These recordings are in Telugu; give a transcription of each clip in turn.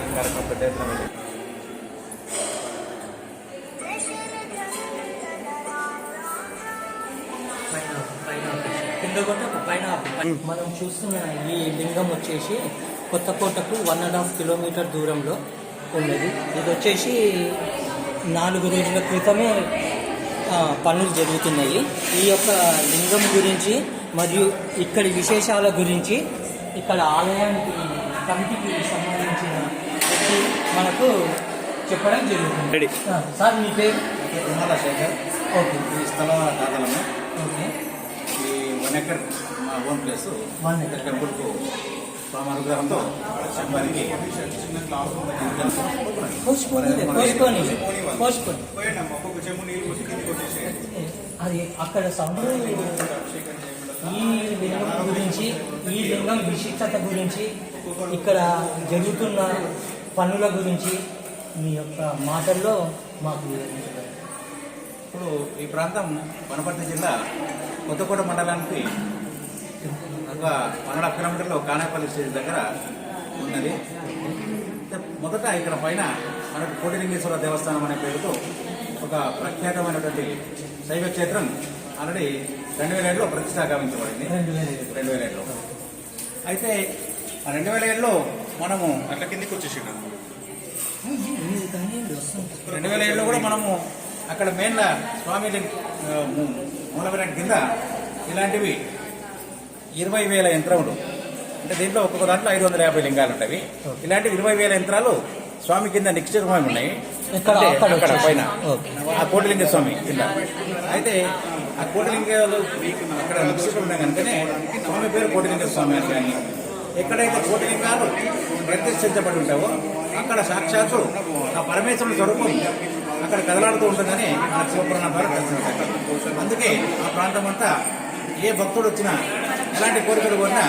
ఈ కార్యక్రమం ఎత్తున పెట్టారు. పైన కొట్ట పైన మనం చూస్తున్న ఈ లింగం వచ్చేసి కొత్తకోటకు వన్ అండ్ హాఫ్ కిలోమీటర్ దూరంలో ఉన్నది. ఇది వచ్చేసి నాలుగు రోజుల క్రితమే పనులు జరుగుతున్నాయి. ఈ యొక్క లింగం గురించి మరియు ఇక్కడి విశేషాల గురించి ఇక్కడ ఆలయానికి కమిటీకి సంబంధించిన వ్యక్తి మనకు చెప్పడం జరుగుతుంది. సార్ మీ పేరు? తుమ్మల శేఖర్. ఓకే. ఈ స్థలం దాతలము ఓకే. ఈ వన్ ఎకర్ మా ఓన్ ప్లేస్. One acre. టెంపుల్కు స్వామి అనుగ్రహంతో శంభానికి పోసుకొని పోసుకొని పోసుకొని. అది అక్కడ సౌండ్ ఈ లింగం గురించి ఈ లింగం విశిష్టత గురించి ఇక్కడ జరుగుతున్న పనుల గురించి మీ యొక్క మాటల్లో మాకు వివరించగలరు. ఇప్పుడు ఈ ప్రాంతం వనపర్తి జిల్లా కొత్తకోట మండలానికి ఒక వన్ కిలోమీటర్లో కానేపల్లి స్టేషన్ దగ్గర ఉన్నది మొదట ఇక్కడ పైన మనకు కోటిలింగేశ్వర దేవస్థానం అనే పేరుతో ఒక ప్రఖ్యాతమైనటువంటి శైవ క్షేత్రం ఆల్రెడీ రెండు వేల ఏడులో ప్రతిష్ట గావించబడింది. రెండు వేల ఏడులో. అయితే ఆ రెండు వేల ఏడులో మనము అట్లా కిందికి వస్తుంది. రెండు వేల ఏడులో కూడా మనము అక్కడ మెయిన్ స్వామి లింగ- ఆ, ము- మూలవిరాట్ కింద ఇలాంటివి ఇరవై వేల యంత్రములు. అంటే దీంట్లో ఒక్కొక్క దాంట్లో ఐదు వందల యాభై లింగాలు ఉంటాయి ఇలాంటి ఇరవై వేల యంత్రాలు స్వామి కింద నిక్షేపమై ఉన్నాయి. ఇక్కడ అక్కడ. పైన. ఆ కోటిలింగ స్వామి కింద. అయితే ఆ కోటిలింగాలు అక్కడ ఉన్నాయి కనుకనే స్వామి పేరు కోటిలింగ స్వామి అని. కానీ ఎక్కడైతే కోటిలింగాలు ప్రతిష్ఠించబడి ఉంటావో అక్కడ సాక్షాత్తు ఆ పరమేశ్వరుని స్వరూపం అక్కడ కదలాడుతూ ఉంటుందని మన శివపురాణం ద్వారా తెలిసిన అందుకే ఆ ప్రాంతం అంతా ఏ భక్తుడు వచ్చినా ఎలాంటి కోరికలు కోరినా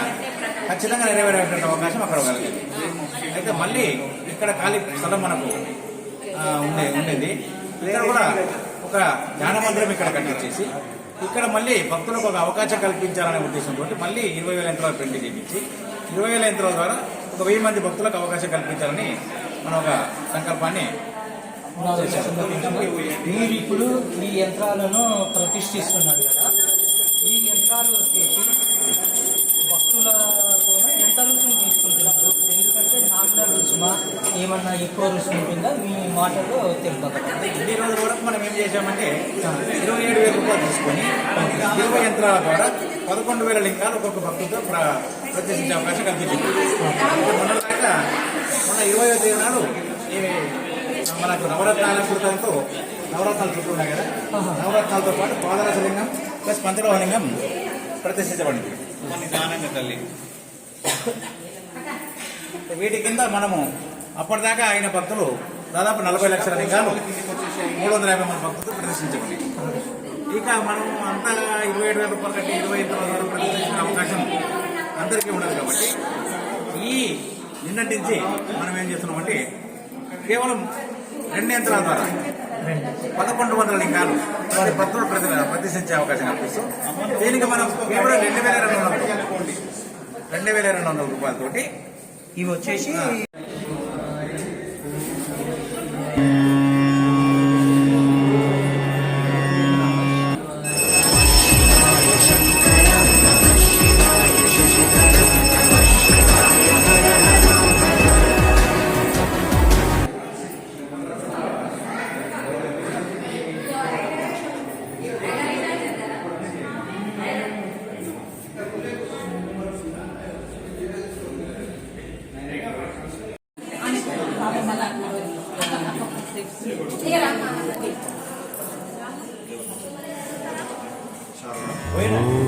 ఖచ్చితంగా నెరవేరేటువంటి అవకాశం అక్కడ కలిగింది అయితే మళ్ళీ ఇక్కడ ఖాళీ స్థలం మనకు ఉండే ఉండేది. ఇక్కడ కూడా ఒక ధ్యాన మందిరం ఇక్కడ కట్టించేసి ఇక్కడ మళ్ళీ భక్తులకు ఒక అవకాశం కల్పించాలనే ఉద్దేశంతో మళ్ళీ ఇరవై వేల యంత్రాలు పెళ్ళి చేయించి ఇరవై వేల యంత్రాల ద్వారా ఒక వెయ్యి మంది భక్తులకు అవకాశం కల్పించాలని మన ఒక సంకల్పాన్ని మీరు ఇప్పుడు ఈ యంత్రాలను ప్రతిష్ఠిస్తున్నారు కదా ఈ యంత్రాలు వచ్చేసి భక్తులతో ఎంత రుసుము తీసుకుంటున్నారు ఎందుకంటే నామినల్ రుసుమా ఏమన్నా ఎక్కువ రుసుము ఉంటుందా? మీ మాటలో తెలుపగలరు ఈ రోజు వరకు మనం ఏం చేశామంటే ఇరవై ఏడు వేల రూపాయలు తీసుకొని ఇరవై యంత్రాల ద్వారా పదకొండు వేల లింగాలు ఒక్కొక్క భక్తులతో ప్ర- ప్రదర్శించే అవకాశం కల్పించింది మొన్న దాకా మొన్న ఇరవై తేదీ నాడు ఈ మనకు నవరత్నాల కృతంతో నవరత్నాలు చుట్టున్నాయి కదా? నవరత్నాలతో పాటు పాదరస లింగం ప్లస్ పంచలోహ లింగం ప్రతిష్ఠించబడింది. మన నిదానంగా తల్లి. వీటి కింద మనము అప్పటిదాకా ఆయన భక్తులు దాదాపు నలభై లక్షల లింగాలు మూడు వందల యాభై మంది భక్తులు ప్రదర్శించండి ఇక మనం అంతా ఇరవై ఏడు వేల రూపాయలు కట్టి ఇరవై ఐదు వందల వరకు ప్రదర్శించిన అవకాశం అందరికీ ఉండదు కాబట్టి ఈ నిన్నటి నుంచి మనం ఏం చేస్తున్నామంటే కేవలం రెండు యంత్రాల ద్వారా పదకొండు వందల లింగాలు భక్తులు ప్రతి ప్రదర్శించే అవకాశం కల్పిస్తూ. దీనికి మనం కేవలం రెండు వేల రెండు వందల రెండు వేల రెండు వందల రూపాయలతోటి ఇవి వచ్చేసి 回来。